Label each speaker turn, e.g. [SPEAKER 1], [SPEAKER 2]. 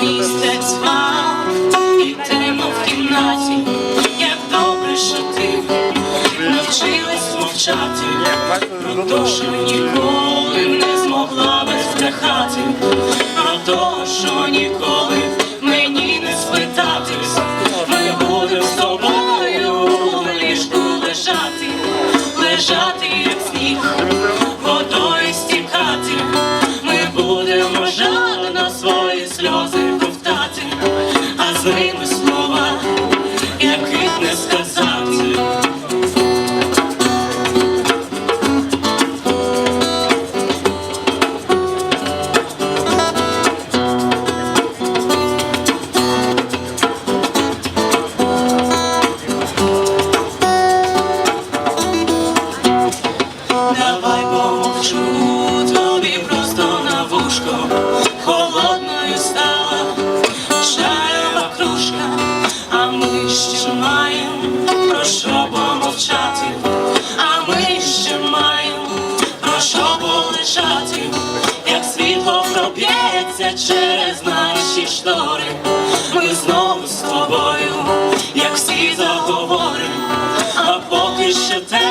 [SPEAKER 1] Місяць спав і темно в кімнаті, як добре, що ти навчилась мовчати. Про то, ніколи лежати, як холодною стала, чаєва кружка, а ми ще маємо про помовчати, а ми ще маємо про полежати, як світло проб'ється через наші штори. Ми знову з тобою, як всі заговоримо, а поки ще те.